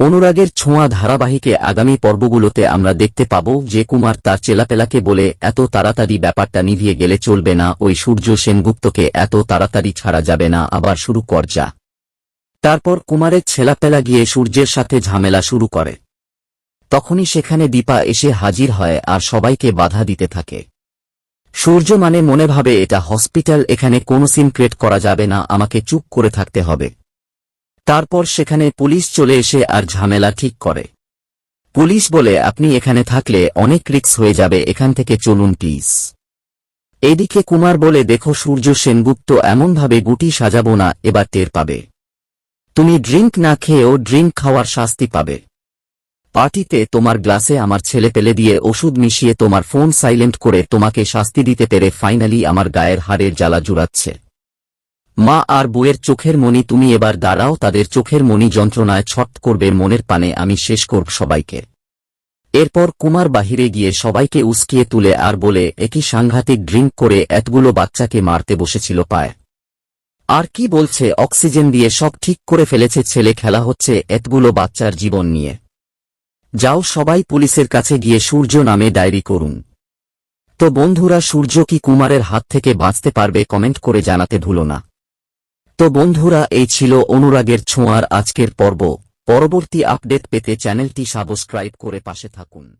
অনুরাগের ছোঁয়া ধারাবাহিকে আগামী পর্বগুলোতে আমরা দেখতে পাব যে কুমার তার চেলাপেলাকে বলে, এত তাড়াতাড়ি ব্যাপারটা নিভিয়ে গেলে চলবে না, ওই সূর্য সেনগুপ্তকে এত তাড়াতাড়ি ছাড়া যাবে না, আবার শুরু কর যা। তারপর কুমারের ছেলাপেলা গিয়ে সূর্যের সাথে ঝামেলা শুরু করে। তখনই সেখানে দীপা এসে হাজির হয় আর সবাইকে বাধা দিতে থাকে। সূর্য মানে মনে ভাবে, এটা হসপিটাল, এখানে কোনো সিন ক্রিয়েট করা যাবে না, আমাকে চুপ করে থাকতে হবে। তারপর সেখানে পুলিশ চলে এসে আর ঝামেলা ঠিক করে। পুলিশ বলে, আপনি এখানে থাকলে অনেক রিক্স হয়ে যাবে, এখান থেকে চলুন প্লিজ। এদিকে কুমার বলে, দেখো সূর্য সেনগুপ্ত এমনভাবে গুটি সাজাবো না, এবার টের পাবে। তুমি ড্রিঙ্ক না খেয়েও ড্রিঙ্ক খাওয়ার শাস্তি পাবে। পার্টিতে তোমার গ্লাসে আমার ছেলে পেলে দিয়ে ওষুধ মিশিয়ে তোমার ফোন সাইলেন্ট করে তোমাকে শাস্তি দিতে পেরে ফাইনালি আমার গায়ের হাড়ের জ্বালা জুড়াচ্ছে। মা আর বউয়ের চোখের মনি তুমি এবার দাঁড়াও, তাদের চোখের মনি যন্ত্রণায় ছট করবে মনের পানে, আমি শেষ করব সবাইকে। এরপর কুমার বাহিরে গিয়ে সবাইকে উস্কিয়ে তুলে আর বলে, একই সাংঘাতিক ড্রিঙ্ক করে এতগুলো বাচ্চাকে মারতে বসেছিল পায়। আর কি বলছে, অক্সিজেন দিয়ে সব ঠিক করে ফেলেছে, ছেলে খেলা হচ্ছে এতগুলো বাচ্চার জীবন নিয়ে। যাও সবাই পুলিশের কাছে গিয়ে সূর্য নামে ডায়েরি করুন। তো বন্ধুরা, সূর্য কি কুমারের হাত থেকে বাঁচতে পারবে, কমেন্ট করে জানাতে ভুলো না। তো বন্ধুরা, এই ছিল অনুরাগের ছোঁয়ার আজকের পর্ব। পরবর্তী আপডেট পেতে চ্যানেলটি সাবস্ক্রাইব করে পাশে থাকুন।